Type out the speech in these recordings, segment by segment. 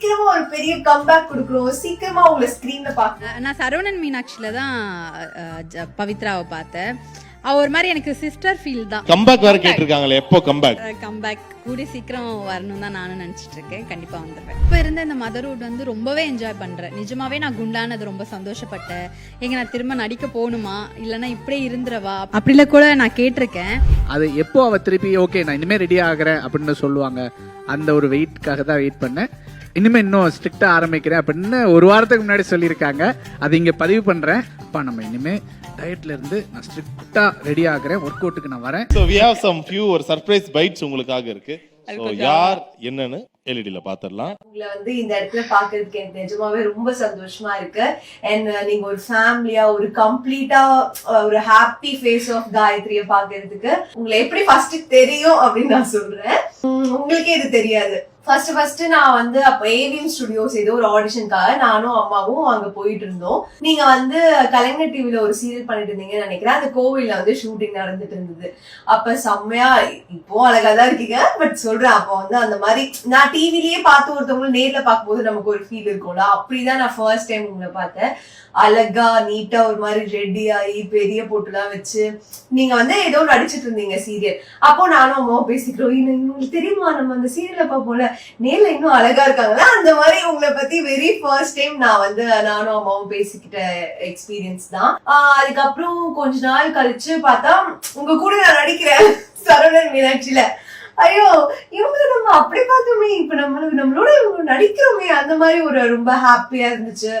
சீக்கிரமா ஒரு பெரிய கம்பேக் கொடுக்கணும். சீக்கிரமா உங்களை ஸ்கிரீன்ல பாக்கணும். நான் சரவணன் மீனாட்சியில் தான் பவித்ராவை பார்த்தேன். அவ ஒரு மாதிரி எனக்கு சிஸ்டர் ஃபீல் தான். கம்பேக் வேற கேட்டிருக்காங்களே எப்போ கம்பேக் கம்பேக் கூடி சீக்கிரம் வரணும் தான் நானும் நினச்சிட்டு இருக்கேன் கண்டிப்பாக வந்துடுவேன் இப்போ இருந்த இந்த மதர்வுட் வந்து ரொம்பவே என்ஜாய் பண்ணுறேன் நிஜமாவே நான் குண்டானது ரொம்ப சந்தோஷப்பட்டேன். எங்க நான் திரும்ப நடிக்க போகணுமா? இல்லைன்னா இப்படியே இருந்துறவா? அப்படில கூட நான் கேட்டிருக்கேன். அது எப்போ அவ திருப்பி ஓகே நான் இனிமே ரெடி ஆகுறேன் அப்படின்னு சொல்லுவாங்க. அந்த ஒரு வெயிட்காக தான் வெயிட் பண்ணேன். இனிமே இன்னும் ஸ்ட்ரிக்டா ஆரம்பிக்கிறேன். அப்படின்னு ஒரு வாரத்துக்கு முன்னாடி சொல்லியிருக்காங்க. அது இங்க பதிவு பண்றேன். அப்பா நம்ம இனிமே டயட்ல இருந்து நான் ஸ்ட்ரிக்டா ரெடி ஆகுறேன். ஒர்க் அவுட்டுக்கு நான் வரேன். So we have some few ஒரு சர்ப்ரைஸ் பைட்ஸ் உங்களுக்காக இருக்கு. ஸோ யார் என்னன்னு எல்இடியில் பார்த்துடலாம் உங்களை வந்து இந்த இடத்துல பாக்குறதுக்கு எனக்கு நிஜமாவே ரொம்ப சந்தோஷமா இருக்கு. அண்ட் நீங்க ஒரு ஃபேமிலியா ஒரு கம்ப்ளீட்டா ஒரு ஹாப்பி ஃபேஸ் ஆஃப் காயத்ரிய பாக்குறதுக்கு உங்களை எப்படி ஃபர்ஸ்ட் தெரியும் அப்படின்னு நான் சொல்றேன். உங்களுக்கே இது தெரியாது. ஃபர்ஸ்ட் ஃபர்ஸ்ட் நான் வந்து அப்ப ஏவிஎம் ஸ்டுடியோஸ் ஏதோ ஒரு ஆடிஷனுக்காக நானும் அம்மாவும் அங்க போயிட்டு இருந்தோம். நீங்க வந்து கலைஞர் டிவில ஒரு சீரியல் பண்ணிட்டு இருந்தீங்கன்னு நினைக்கிறேன். அந்த கோவில்ல வந்து ஷூட்டிங் நடந்துட்டு இருந்தது. அப்ப செம்மையா இப்போ அழகா தான் இருக்கீங்க. பட் சொல்றேன் அப்போ வந்து அந்த மாதிரி நான் டிவிலேயே பார்த்து ஒருத்தவங்களும் நேர்ல பார்க்கும்போது நமக்கு ஒரு ஃபீல் இருக்கும்ல? அப்படிதான் நான் ஃபர்ஸ்ட் டைம் உங்களை பார்த்தேன். அழகா நீட்டா ஒரு மாதிரி ரெடி ஆகி பெரிய போட்டுலாம் வச்சு. நீங்க வந்து ஏதோ நடிச்சிட்டு இருந்தீங்க சீரியல் அப்போ நானும் அம்மாவும் பேசிக்கிறோம். "இன்னும் தெரியுமா? நம்ம அந்த சீரியலை பார்ப்போம்ல. நேர்ல இன்னும் அழகா இருக்காங்களா? அந்த மாதிரி உங்களை பத்தி வெரி ஃபர்ஸ்ட் டைம் நான் வந்து நானும் அம்மாவும் பேசிக்கிட்ட எக்ஸ்பீரியன்ஸ் தான். ஆஹ் அதுக்கப்புறம் கொஞ்ச நாள் கழிச்சு பார்த்தா உங்க கூட நான் நடிக்கிறேன் சரவணன் மீனாட்சியில. ஐயோ இவங்க நம்ம அப்படி பார்த்தோமே இப்ப நம்ம நம்மளோட இவங்க நடிக்கிறோமே அந்த மாதிரி ஒரு ரொம்ப ஹாப்பியா இருந்துச்சு.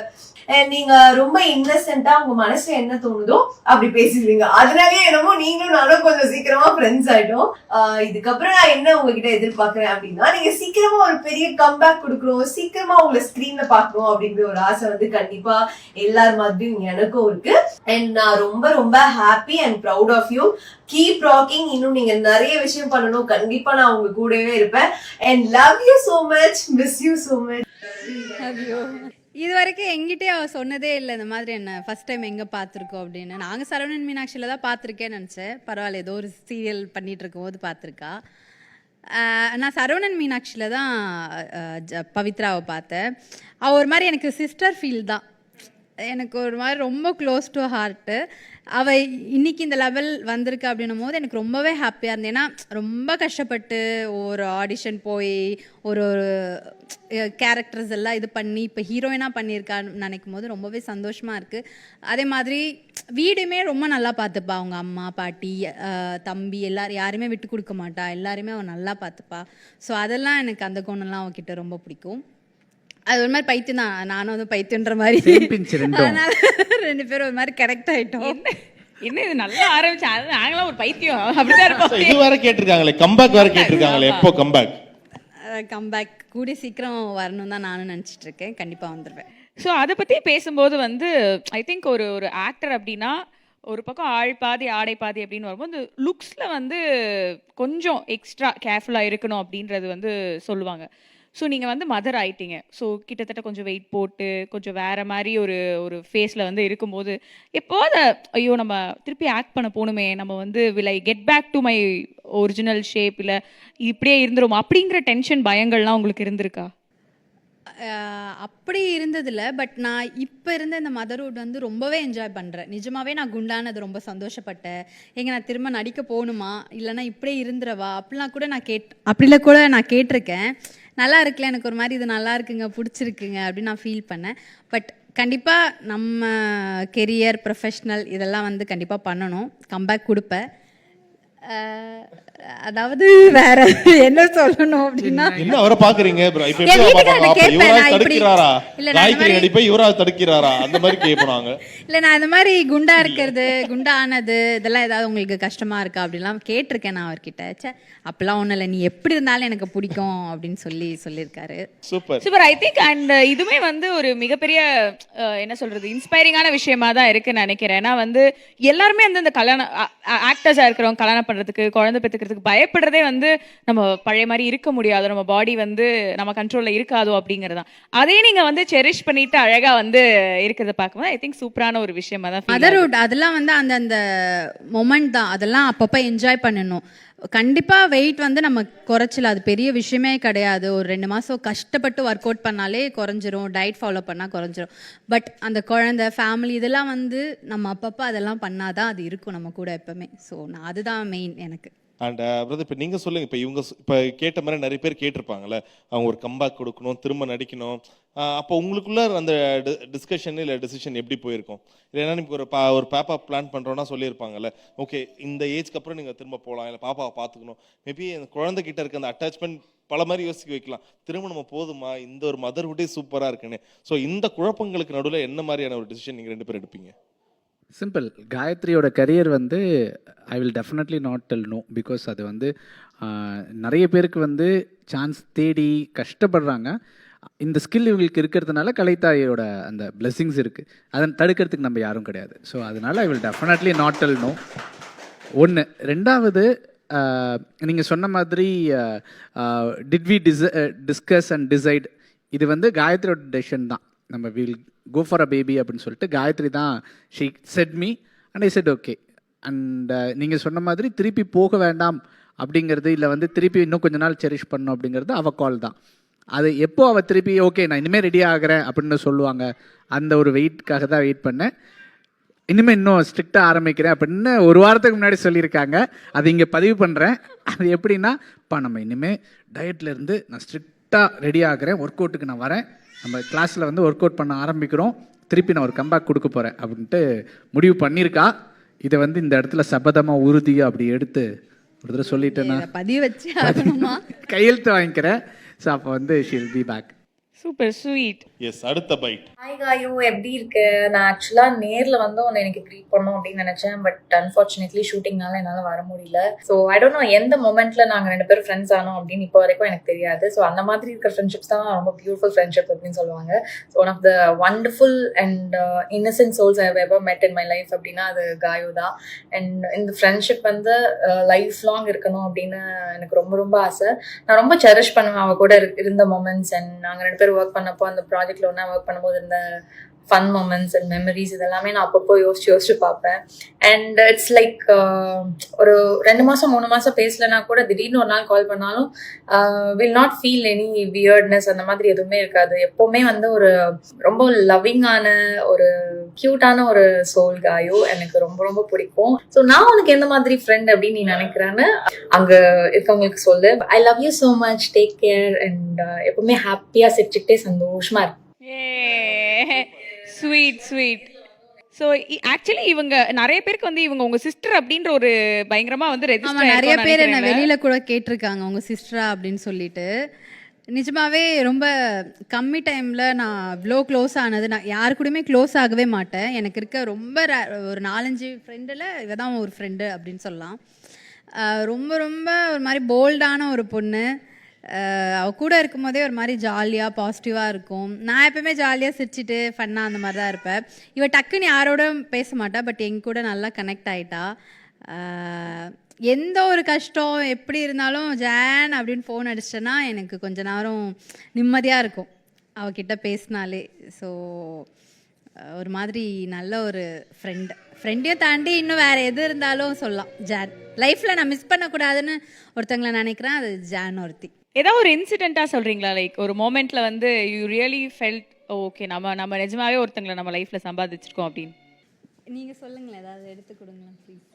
நீங்க ரொம்ப இன்னசென்ட்டா உங்க மனசுல என்ன தோணுதோ அப்படி பேசிடுவீங்க. அதனாலயே என்னமோ நீங்களும் நானும் கொஞ்சம் சீக்கிரமா ஃப்ரெண்ட்ஸ் ஆயிட்டோம். இதுக்கப்புறம் நான் என்ன உங்ககிட்ட எதிர்பார்க்கறேன் அப்படின்னா நீங்க சீக்கிரமா ஒரு பெரிய கம்பேக் கொடுக்கணும் சீக்கிரமா உங்களை ஸ்கிரீன்ல பார்க்கணும் அப்படிங்கிற ஒரு ஆசை வந்து கண்டிப்பா எல்லார் மாதிரியும் எனக்கும் இருக்கு. அண்ட் நான் ரொம்ப ரொம்ப happy and proud of you keep rocking இன்னும் நீங்க நிறைய விஷயம் பண்ணணும். கண்டிப்பா நான் உங்க கூடவே இருப்பேன். And love you so much miss you so much ஐயோ இது வரைக்கும் எங்கிட்டே அவ சொன்னதே இல்லை இந்த மாதிரி என்ன ஃபர்ஸ்ட் டைம் எங்கே பார்த்துருக்கோம் அப்படின்னு. நாங்கள் சரவணன் மீனாட்சியில் தான் பார்த்துருக்கேன்னு நினச்சேன். பரவாயில்ல ஏதோ ஒரு சீரியல் பண்ணிட்டு இருக்கும்போது பார்த்துருக்கா. நான் சரவணன் மீனாட்சியில் தான் ஜ- பவித்ராவை பார்த்தேன். அவள் ஒரு மாதிரி எனக்கு சிஸ்டர் ஃபீல் தான். எனக்கு ஒரு மாதிரி ரொம்ப க்ளோஸ் டு ஹார்ட்டு அவள் இன்னைக்கு இந்த லெவல் வந்திருக்கு அப்படின்னும் போது எனக்கு ரொம்பவே ஹாப்பியாக இருந்தேன். ஏன்னா ரொம்ப கஷ்டப்பட்டு ஒரு ஆடிஷன் போய் ஒரு ஒரு கேரக்டர்ஸ் எல்லாம் இது பண்ணி இப்போ ஹீரோயினாக பண்ணியிருக்கான்னு நினைக்கும் போது ரொம்பவே சந்தோஷமாக இருக்குது அதே மாதிரி வீடுமே ரொம்ப நல்லா பார்த்துப்பா. அவங்க அம்மா பாட்டி தம்பி எல்லாரும் யாருமே விட்டு கொடுக்க மாட்டா. எல்லாருமே அவன் நல்லா பார்த்துப்பா. ஸோ அதெல்லாம் எனக்கு அந்த குணம்லாம் அவகிட்ட ரொம்ப பிடிக்கும். அது ஒரு மாதிரி பைத்தியம் தான். நானும் வந்து பைத்தியன்ற மாதிரி. அதனால ரெண்டு பேரும் ஒரு மாதிரி கரெக்ட் ஆயிட்டோம். என்ன? இது? நல்லா ஆரம்பிச்சு. அது நாங்களாம் ஒரு பைத்தியம். அப்படிதான் So, இது வேற கேட்டிருக்காங்களே. கம்பேக் வேற கேட்டிருக்காங்களே. எப்போ கம்பேக் கம்பேக் கூடிய சீக்கிரம் வரணும் தான் நானும் நினச்சிட்டு இருக்கேன் கண்டிப்பாக வந்துடுவேன் ஸோ அதை பற்றி பேசும்போது வந்து ஐ திங்க் ஒரு ஒரு ஆக்டர் அப்படின்னா ஒரு பக்கம் ஆள் பாதி ஆடை பாதி அப்படின்னு வரும்போது லுக்ஸில் வந்து கொஞ்சம் எக்ஸ்ட்ரா கேர்ஃபுல்லாக இருக்கணும் அப்படின்றது வந்து சொல்லுவாங்க. ஸோ நீங்கள் வந்து மதர் ஆயிட்டீங்க. ஸோ கிட்டத்தட்ட கொஞ்சம் வெயிட் போட்டு கொஞ்சம் வேற மாதிரி ஒரு ஒரு ஃபேஸில் வந்து இருக்கும்போது எப்போது ஐயோ நம்ம திருப்பி ஆக்ட் பண்ண போகணுமே நம்ம வந்து விலை get back to my original shape இல்லை இப்படியே இருந்துரும் அப்படிங்கிற டென்ஷன் பயங்கள்லாம் உங்களுக்கு இருந்திருக்கா? அப்படி இருந்ததில்ல. பட் நான் இப்போ இருந்த இந்த மதர்வுட் வந்து ரொம்பவே என்ஜாய் பண்ணுறேன் நிஜமாகவே நான் குண்டானது ரொம்ப சந்தோஷப்பட்டேன். எங்கே நான் திரும்ப நடிக்க போகணுமா இல்லைன்னா இப்படியே இருந்துறவா? அப்படிலாம் கூட நான் கேட் அப்படிலாம் கூட நான் கேட்டிருக்கேன். நல்லா இருக்குல்ல எனக்கு ஒரு மாதிரி இது நல்லா இருக்குங்க பிடிச்சிருக்குங்க அப்படின்னு நான் ஃபீல் பண்ணேன். பட் கண்டிப்பாக நம்ம கெரியர் ப்ரொஃபஷ்னல் இதெல்லாம் வந்து கண்டிப்பாக பண்ணணும். கம்பேக் கொடுப்பேன். அதாவது வேற என்ன சொல்லணும் அப்படின்னா என்ன அவரை பாக்குறீங்க? இப்ப என் கேட்பேன், இவரா நான் இப்படி- தடுக்கிறாரா? இல்ல, நான் இந்த காயத்ரி மாதிரி- நடிப்பை இவரா தடுக்கிறாரா? அந்த மாதிரி கேட்பாங்க இல்ல நான் இந்த மாதிரி குண்டா இருக்கிறது குண்டா ஆனது இதெல்லாம் ஏதாவது உங்களுக்கு கஷ்டமா இருக்கா அப்படிலாம் கேட்டிருக்கேன் நான் அவர்கிட்ட. ச்சே அப்பெல்லாம் ஒண்ணும் இல்லை நீ எப்படி இருந்தாலும் எனக்கு பிடிக்கும் அப்படின்னு சொல்லி சொல்லியிருக்காரு. Super. Super. I think and இதுவுமே வந்து ஒரு மிகப்பெரிய அஹ், என்ன சொல்றது இன்ஸ்பைரிங்கான விஷயமா தான் இருக்குன்னு நினைக்கிறேன். ஏன்னா வந்து எல்லாருமே வந்து இந்த கல்யாணம் ஆக்டர்ஸா இருக்கிறவங்க கல்யாணம் பண்றதுக்கு குழந்தை பெற்றுக்கிறதுக்கு பயப்படுறதே வந்து நம்ம பழைய மாதிரி இருக்க முடியாது. நம்ம பாடி வந்து நம்ம கண்ட்ரோல்ல இருக்காதோ அப்படிங்கறதான் அதே நீங்க வந்து செரிஷ் பண்ணிட்டு அழகா வந்து இருக்கிறத பார்க்கும்போது ஐ திங்க் சூப்பரான ஒரு விஷயமா தான். மதர்வுட் அதெல்லாம் வந்து அந்த அந்த மொமெண்ட் தான். அதெல்லாம் அப்பப்போ என்ஜாய் பண்ணணும். கண்டிப்பாக வெயிட் வந்து நம்ம குறைச்சல அது பெரிய விஷயமே கிடையாது. ஒரு ரெண்டு மாதம் கஷ்டப்பட்டு ஒர்க் அவுட் பண்ணாலே குறைஞ்சிரும். டயட் ஃபாலோ பண்ணால் குறைஞ்சிரும். பட் அந்த குழந்தை ஃபேமிலி இதெல்லாம் வந்து நம்ம அப்பப்போ அதெல்லாம் பண்ணாதான் அது இருக்கும் நம்ம கூட எப்பவுமே. ஸோ நான் அதுதான் மெயின் எனக்கு. அண்ட் பிரதர் uh, இப்போ நீங்கள் சொல்லுங்க. இப்போ இவங்க இப்போ கேட்ட மாதிரி நிறைய பேர் கேட்டிருப்பாங்கல்ல. அவங்க ஒரு கம்பேக் கொடுக்கணும் திரும்ப நடிக்கணும். அப்போ உங்களுக்குள்ள அந்த டிஸ்கஷன் இல்லை டிசிஷன் எப்படி போயிருக்கும்? இல்லைன்னா நீங்கள் ஒரு பா ஒரு பாப்பா பிளான் பண்ணுறோன்னா சொல்லியிருப்பாங்கல்ல. ஓகே இந்த ஏஜ்க்கு அப்புறம் நீங்கள் திரும்ப போகலாம் இல்லை பாப்பாவை பார்த்துக்கணும். மேபி அந்த குழந்தைகிட்ட இருக்க அந்த அட்டாச்மெண்ட் பல மாதிரி யோசிக்க வைக்கலாம். திரும்ப நம்ம போதுமா? இந்த ஒரு மதர்ஹுட்டே சூப்பராக இருக்குன்னு. ஸோ இந்த குழப்பங்களுக்கு நடுவில் என்ன மாதிரியான ஒரு டிசிஷன் நீங்கள் ரெண்டு பேரும் எடுப்பீங்க? சிம்பிள் காயத்ரியோட கரியர் வந்து I will definitely not tell no because அது வந்து நிறைய பேருக்கு வந்து சான்ஸ் தேடி கஷ்டப்படுறாங்க. இந்த ஸ்கில் இவங்களுக்கு இருக்கிறதுனால கலைத்தாயோட அந்த பிளெஸிங்ஸ் இருக்குது அதை தடுக்கிறதுக்கு நம்ம யாரும் கிடையாது. ஸோ அதனால I will definitely not tell no ஒன்று ரெண்டாவது நீங்கள் சொன்ன மாதிரி did we dis discuss and decide இது வந்து காயத்ரியோட டெசிஷன் தான். நம்ம we'll go for a baby அப்படின்னு சொல்லிட்டு காயத்ரி தான் she said me and I said okay and நீங்கள் சொன்ன மாதிரி திருப்பி போக வேண்டாம் அப்படிங்கிறது இல்லை வந்து திருப்பி இன்னும் கொஞ்ச நாள் செரிஷ் பண்ணணும் அப்படிங்கிறது அவ கால் தான். அது எப்போ அவள் திருப்பி ஓகே நான் இனிமேல் ரெடி ஆகிறேன் அப்படின்னு சொல்லுவாங்க. அந்த ஒரு வெயிட்காக தான் வெயிட் பண்ணேன். இனிமேல் இன்னும் ஸ்ட்ரிக்டாக ஆரம்பிக்கிறேன் அப்படின்னு ஒரு வாரத்துக்கு முன்னாடி சொல்லியிருக்காங்க. அது இங்கே பதிவு பண்ணுறேன் அது எப்படின்னா இப்போ நம்ம இனிமேல் டயட்லேருந்து நான் ஸ்ட்ரிக்டாக ரெடி ஆகிறேன். ஒர்க் அவுட்டுக்கு நான் வரேன். நம்ம கிளாஸில் வந்து ஒர்க் அவுட் பண்ண ஆரம்பிக்கிறோம். திருப்பி நான் ஒரு கம்பேக் கொடுக்க போகிறேன் அப்படின்ட்டு முடிவு பண்ணியிருக்கா. இதை வந்து இந்த இடத்துல சபதமாக உறுதியாக அப்படி எடுத்து ஒரு தடவை சொல்லிட்டேன்னா பதிவு வச்சு கையெழுத்து வாங்கிக்கிறேன். ஸோ அப்போ வந்து she'll be back super sweet yes அடுத்த பைட் ஹாய் காயு எப்படி இருக்கு? நான் ஆக்சுவலா நேர்ல வந்து உன்னை எனக்கு க்ரீட் பண்ணணும் அப்படின்னு நினைச்சேன். பட் அன்பார்ச்சுனேட்லி ஷூட்டிங்னால என்னால வர முடியல. ஸோ ஐ டோன்ட் நோ எந்த மொமெண்ட்ல நாங்க ரெண்டு பேரும் ஃப்ரெண்ட்ஸ் ஆனோம் அப்படின்னு இப்போ வரைக்கும் எனக்கு தெரியாது. ஸோ அந்த மாதிரி இருக்கிற ஃப்ரெண்ட்ஷிப்ஸ் தான் ரொம்ப பியூட்டிஃபுல் ஃப்ரெண்ட்ஷிப் அப்படின்னு சொல்லுவாங்க. So one of the wonderful and innocent souls I ever met in my life அப்படின்னா அது காயு தான். அண்ட் இந்த ஃப்ரெண்ட்ஷிப் வந்து லைஃப் லாங் இருக்கணும் அப்படின்னு எனக்கு ரொம்ப ரொம்ப ஆசை. நான் ரொம்ப செரிஷ் பண்ணுவேன். அவ கூட இரு- இருந்த மொமெண்ட்ஸ் அண்ட் நாங்கள் ரெண்டு பேரும் ஒர்க் பண்ணப்போ அந்த ப்ராஜெக்ட்ல ஒன்றா ஒர்க் பண்ணும்போது இருந்த ஃபன் மூமெண்ட்ஸ் அண்ட் மெமரிஸ் இதெல்லாமே நான் அப்பப்போ யோசிச்சு யோசிச்சு பார்ப்பேன். அண்ட் இட்ஸ் லைக் ஒரு ரெண்டு மாசம் மூணு மாசம் பேசலன்னா கூட திடீர்னு ஒரு நாள் கால் பண்ணாலும் will not feel any weirdness அந்த மாதிரி எதுவுமே இருக்காது. எப்பவுமே வந்து ஒரு ரொம்ப லவ்விங்கான ஒரு க்யூட்டான ஒரு சோல் காயோ எனக்கு ரொம்ப ரொம்ப பிடிக்கும். ஸோ நான் உனக்கு எந்த மாதிரி ஃப்ரெண்ட் அப்படின்னு நீ நினைக்கிறேன்னு அங்க இருக்கவங்களுக்கு சொல்லு. I love you so much take care and எப்பவுமே ஹாப்பியா சிரிச்சுக்கிட்டே சந்தோஷமா இருக்கு ஸ்வீட் ஸ்வீட் ஸோ ஆக்சுவலி இவங்க நிறைய பேருக்கு வந்து இவங்க உங்க சிஸ்டர் அப்படின்ற ஒரு பயங்கரமா வந்து நிறைய பேர் என்ன வெளியில கூட கேட்டிருக்காங்க உங்க சிஸ்டரா அப்படின்னு சொல்லிட்டு. நிஜமாவே ரொம்ப கம்மி டைமில் நான் இவ்வளோ க்ளோஸ் ஆனது. நான் யாரு கூடயுமே க்ளோஸ் ஆகவே மாட்டேன். எனக்கு இருக்க ரொம்ப ஒரு நாலஞ்சு ஃப்ரெண்டில் இவ தான் ஒரு ஃப்ரெண்டு அப்படின்னு சொல்லலாம். ரொம்ப ரொம்ப ஒரு மாதிரி போல்டான ஒரு பொண்ணு. அவள் அவ கூட இருக்கும்போதே ஒரு மாதிரி ஜாலியாக பாசிட்டிவாக இருக்கும். நான் எப்பவுமே ஜாலியாக சிரிச்சிட்டு ஃபன்னாக அந்த மாதிரி தான் இருப்பேன். இவள் டக்குன்னு யாரோட பேச மாட்டா பட் எங்க கூட நல்லா கனெக்ட் ஆகிட்டா எந்த ஒரு கஷ்டம் எப்படி இருந்தாலும் ஜான் அப்படின்னு ஃபோன் அடிச்சிட்டேன்னா எனக்கு கொஞ்ச நேரம் நிம்மதியாக இருக்கும். அவகிட்ட பேசினாலே. ஸோ ஒரு மாதிரி நல்ல ஒரு ஃப்ரெண்டு ஃப்ரெண்டையும் தாண்டி இன்னும் வேறு எது இருந்தாலும் சொல்லலாம். ஜான் லைஃப்பில் நான் மிஸ் பண்ணக்கூடாதுன்னு ஒருத்தங்களை நினைக்கிறேன். அது ஜான் ஒருத்தி. ஏதாவது ஒரு இன்சிடென்ட்டா சொல்றீங்களா? லைக் ஒரு மோமெண்ட்ல வந்து யூ ரியலி ஃபெல்ட் ஓகே நம்ம நம்ம நிஜமாவே ஒருத்தங்களை நம்ம லைஃப்ல சம்பாதிச்சிருக்கோம் அப்படின்னு. நீங்கள் சொல்லுங்களேன். ஏதாவது எடுத்து கொடுங்களேன் ப்ளீஸ்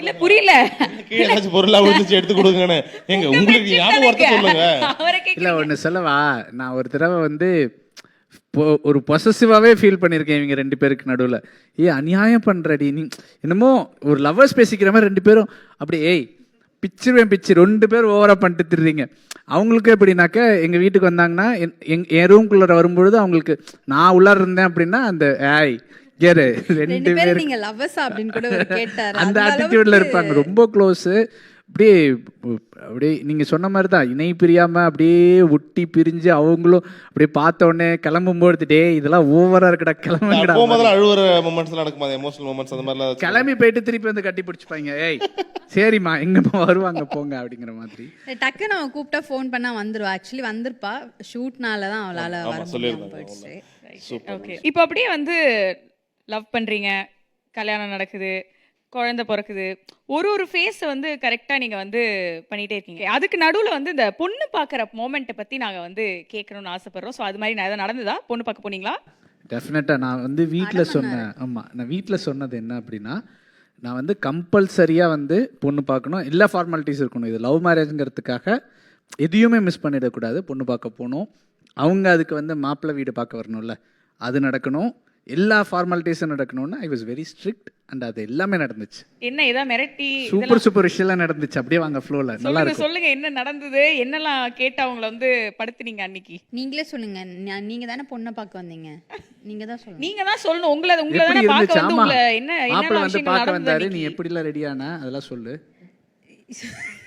இல்ல புரியல. கீழே ஏதாச்சும் பொருளா விழுந்துச்சு எடுத்து கொடுங்கன்னு. எங்க உங்களுக்கு ஞாபகம் சொல்லுங்க. இல்லை ஒன்று சொல்லவா? நான் ஒரு தடவை வந்து ஒரு பொசசிவாகவே ஃபீல் பண்ணியிருக்கேன் இவங்க ரெண்டு பேருக்கு நடுவில். ஏய் அநியாயம் பண்ணுறடி நீ என்னமோ ஒரு லவ்வர்ஸ் பேசிக்கிற மாதிரி ரெண்டு பேரும் அப்படி ஏய் பிச்சிருவேன் பிச்சு. ரெண்டு பேரும் ஓவராக பண்ணிட்டு திரிறீங்க. அவங்களுக்கு எப்படின்னாக்க எங்கள் வீட்டுக்கு வந்தாங்கன்னா என் எங் என் ரூம்குள்ளே வரும்பொழுது அவங்களுக்கு நான் உள்ளார இருந்தேன் அப்படின்னா அந்த ஏய் கேரு ரெண்டு ரெண்டு பேரும் நீங்க லவ்வர்ஸா அப்படின்னு கூட கேட்டாரு. அந்த ஆட்டிடியூட்ல இருப்பாங்க. ரொம்ப க்ளோஸு அப்படியே அப்படியே நீங்க சொன்ன மாதிரி தான் இணை பிரியாம அப்படியே ஒட்டி பிரிஞ்சு அவங்களும் அப்படியே பார்த்த உடனே கிளம்பும்போது டே இதெல்லாம் ஓவரா இருக்குடா கிளம்புங்கடா போகும்போதெல்லாம் அழுவுற மூமெண்ட்ஸ் நடக்குமா? எமோஷனல் மூமெண்ட்ஸ் அந்த மாதிரிலாம் கிளம்பி போயிட்டு திருப்பி வந்து கட்டி பிடிச்சிப்பாங்க. ஏய் சரிம்மா எங்கம்மா வருவாங்க போங்க அப்படிங்கிற மாதிரி. டக்கு நம்ம கூப்பிட்டா ஃபோன் பண்ணா வந்துருவா. ஆக்சுவலி வந்திருப்பா. ஷூட்னால தான் அவளால வர முடியாம சொல்லியிருந்தாங்க. போயிடுச்சு. சூப்பர் ஓகே இப்போ அப்படியே வந்து லவ் பண்றீங்க கல்யாணம் நடக்குது குழந்தை பிறக்குது. ஒரு ஒரு ஃபேஸ் வந்து கரெக்டா நீங்க வந்து பண்ணிட்டே இருக்கீங்க. அதுக்கு நடுவுல வந்து இந்த பொண்ணு பாக்குற மோமெண்ட்டை பத்தி நாங்க வந்து கேட்கணும்னு ஆசைப்படுறோம். ஸோ அது மாதிரி நான் எதாவது நடந்ததா? பொண்ணு பார்க்க போனீங்களா? டெஃபினட்டாக நான் வந்து வீட்டில் சொன்னேன். ஆமாம் நான் வீட்டில் சொன்னது என்ன அப்படின்னா நான் வந்து கம்பல்சரியாக வந்து பொண்ணு பார்க்கணும். எல்லா ஃபார்மாலிட்டிஸ் இருக்கணும். இது லவ் மேரேஜ்ங்கிறதுக்காக எதையுமே மிஸ் பண்ணிடக்கூடாது. பொண்ணு பார்க்க போகணும். அவங்க அதுக்கு வந்து மாப்பிள்ளை வீடு பார்க்க வரணும்ல. அது நடக்கணும். எல்லா ஃபார்மாலிட்டிஸும் நடக்கணும்னு I was very strict and அது எல்லாமே நடந்துச்சு. என்ன ஏதாவது மிரட்டி சூப்பர் சூப்பர் விஷயம்லாம் நடந்துச்சு. அப்படியே வாங்க ஃப்ளோவில் நல்லா சொல்லுங்க இருக்கும். சொல்லுங்க என்ன நடந்தது? என்னெல்லாம் கேட்டு அவங்கள வந்து படுத்துனீங்க அன்னைக்கு? நீங்களே சொல்லுங்க. நீங்க தானே பொண்ணை பார்க்க வந்தீங்க. நீங்க தான் சொல்லுங்க. நீங்க தான் சொல்லணும். உங்களை உங்களை தானே பார்க்க வந்து உங்களை என்ன என்ன வந்து பார்க்க வந்தாரு. நீ? எப்படிலாம் ரெடியான அதெல்லாம் சொல்லு.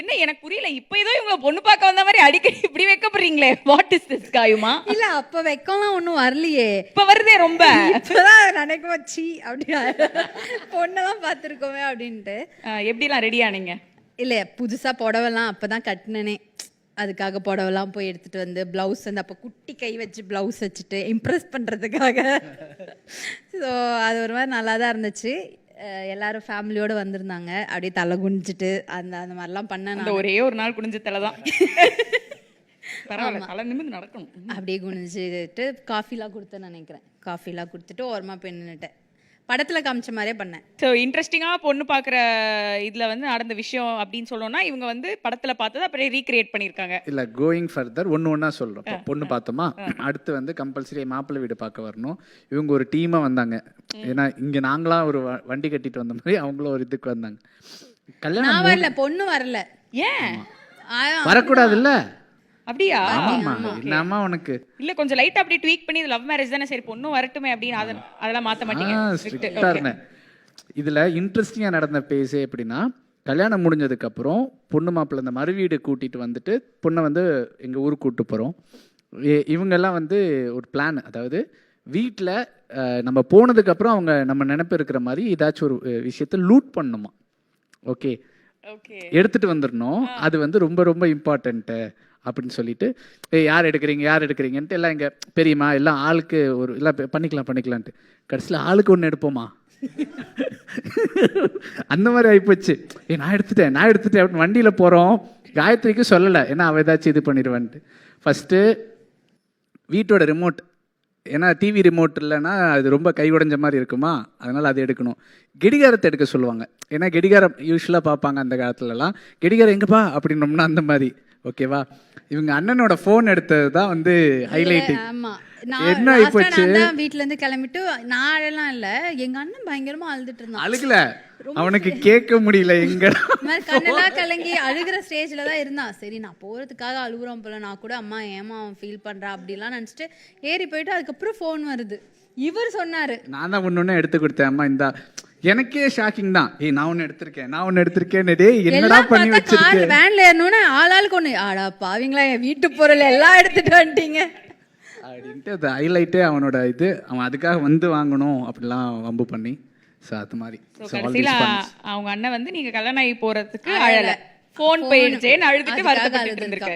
என்ன எனக்கு புரியல. இப்போ ஏதோ இவங்க பொண்ணு பார்க்க வந்த மாதிரி அடிக்கடி இப்படி வைக்கப்படுறீங்களே. வாட் இஸ் திஸ் காயுமா இல்ல அப்ப வெக்கம்லாம் ஒண்ணும் வரலையே. இப்ப வருதே ரொம்ப. இப்பதான் நினைக்க வச்சு அப்படி பொண்ணெல்லாம் பார்த்துருக்கோமே அப்படின்ட்டு. எப்படிலாம் ரெடி ஆனீங்க இல்ல புதுசா புடவைலாம் அப்பதான் கட்டினனே. அதுக்காக புடவைலாம் போய் எடுத்துட்டு வந்து ப்ளவுஸ் வந்து அப்போ குட்டி கை வச்சு ப்ளவுஸ் வச்சுட்டு இம்ப்ரெஸ் பண்றதுக்காக. ஸோ அது ஒரு மாதிரி நல்லா தான் இருந்துச்சு. எல்லாரும் ஃபேமிலியோட வந்திருந்தாங்க. அப்படியே தலை குனிஞ்சிட்டு அந்த அந்த மாதிரிலாம் அந்த ஒரே ஒரு நாள் குடிஞ்ச தலை தான். பரவாயில்ல தலை நிமிர்ந்து நடக்கணும். அப்படியே குனிஞ்சிட்டு காஃபிலாம் கொடுத்தேன்னு நினைக்கிறேன். காஃபிலாம் கொடுத்துட்டு ஓரமாக போய் நின்னுட்டேன். படத்துல காமிச்ச மாதிரியே பண்ணேன். ஸோ இன்ட்ரெஸ்டிங்காக பொண்ணு பார்க்குற இதில் வந்து நடந்த விஷயம் அப்படின்னு சொல்லணும்னா இவங்க வந்து படத்தில் பார்த்ததை அப்படியே ரீக்ரியேட் பண்ணியிருக்காங்க. இல்ல கோயிங் ஃபர்தர் ஒன்று ஒன்றா சொல்கிறோம் பொண்ணு பார்த்தோமா? அடுத்து வந்து கம்பல்சரி மாப்பிள்ளை வீடு பார்க்க வரணும். இவங்க ஒரு டீமாக வந்தாங்க. ஏன்னா இங்கே நாங்களாம் ஒரு வ- வண்டி கட்டிட்டு வந்த மாதிரி அவங்களும் ஒரு இதுக்கு வந்தாங்க. கல்யாணம் வரல பொண்ணு வரல. ஏன்? ஆ, வரக்கூடாதுல்ல? அப்படியா? என்னம்மா உனக்கு. இல்ல கொஞ்சம் லைட்டா அப்படி ட்வீக் பண்ணி லவ் மேரேஜ் தானே? சரி பொண்ணும் வரட்டுமே அப்படின்னு அத- அதெல்லாம் மாத்த மாட்டீங்க. இதில் இன்ட்ரெஸ்டிங்காக நடந்த பேஸே எப்படின்னா கல்யாணம் முடிஞ்சதுக்கு அப்புறம் பொண்ணு மாப்பிள்ளை இந்த மறுவீடு கூட்டிட்டு வந்துட்டு பொண்ணை வந்து எங்கள் ஊருக்கு கூப்பிட்டு போகிறோம் இவங்கெல்லாம் வந்து ஒரு பிளான் அதாவது வீட்டில் நம்ம போனதுக்கப்புறம் அவங்க நம்ம நினைப்பு இருக்கிற மாதிரி ஏதாச்சும் ஒரு விஷயத்தை லூட் பண்ணணுமா ஓகே ஓகே எடுத்துட்டு வந்துடணும். அது வந்து ரொம்ப ரொம்ப இம்பார்ட்டண்ட்டு அப்படின்னு சொல்லிட்டு யார் எடுக்கிறீங்க? யார் எடுக்கிறீங்கன்ட்டு எல்லாம் எங்கள் பெரியம்மா எல்லாம் ஆளுக்கு ஒரு எல்லாம் பண்ணிக்கலாம் பண்ணிக்கலான்ட்டு. கடைசியில் ஆளுக்கு ஒன்று எடுப்போமா? அந்த மாதிரி ஆகிப்போச்சு ஏ நான் எடுத்துட்டேன் நான் எடுத்துட்டேன் அப்படின்னு வண்டியில் போகிறோம் காயத்ரிக்கு சொல்லலை. ஏன்னா அவள் ஏதாச்சும் இது பண்ணிடுவான்ட்டு. ஃபஸ்ட்டு வீட்டோட ரிமோட் ஏன்னா டிவி ரிமோட் இல்லைன்னா அது ரொம்ப கை உடைஞ்ச மாதிரி இருக்குமா? அதனால் அது எடுக்கணும். கெடிகாரத்தை எடுக்க சொல்லுவாங்க. ஏன்னா கெடிகாரம் யூஸ்வலாக பார்ப்பாங்க அந்த காலத்துலலாம். கெடிகாரம் எங்கேப்பா? அப்படின்னோம்னா அந்த மாதிரி. ஓகேவா இவங்க அண்ணனோட ஃபோன் எடுத்தது தான் வந்து ஆமா. என்ன நான் ஆயிப்போச்சு? வீட்ல இருந்து கிளம்பிட்டு நான் அழலாம் இல்ல. எங்க அண்ணன் பயங்கரமா அழுதுட்டு இருந்தான். அழுகல. அவனுக்கு கேட்க முடியல எங்க கண்ணெல்லாம் கலங்கி அழுகிற ஸ்டேஜ்ல தான் இருந்தான். சரி நான் போறதுக்காக அழுகுறான் போல. நான் கூட அம்மா ஏமா அவன் ஃபீல் பண்றான் அப்படிலாம் நினைச்சிட்டு ஏறி போயிட்டு அதுக்கப்புறம் ஃபோன் வருது. இவர் சொன்னாரு. நான் தான் ஒன்று எடுத்து கொடுத்தேன். அம்மா இந்தா எனக்கே ஷாக்கிங் தான். ஏய் நான் ஒன்று எடுத்திருக்கேன் நான் ஒன்று எடுத்திருக்கேன் டேய் என்னடா பண்ணி வச்சிருக்கேன் வேன்ல ஏறணும்னு ஆளாளுக்கு ஒண்ணு ஆடா பாவீங்களா என் வீட்டு பொருள் எல்லாம் எடுத்துட்டு வந்துட்டீங்க. அப்படின்ட்டு அது ஹைலைட்டே அவனோட இது. அவன் அதுக்காக வந்து வாங்கணும் அப்படிலாம் வம்பு பண்ணி. ஸோ அது மாதிரி. கடைசியில அவங்க அண்ணன் வந்து நீங்க கல்யாணம் ஆகி போறதுக்கு அழல. போன் போயிடுச்சேன்னு அழுதுட்டு வருத்தப்பட்டு. இருந்திருக்காரு.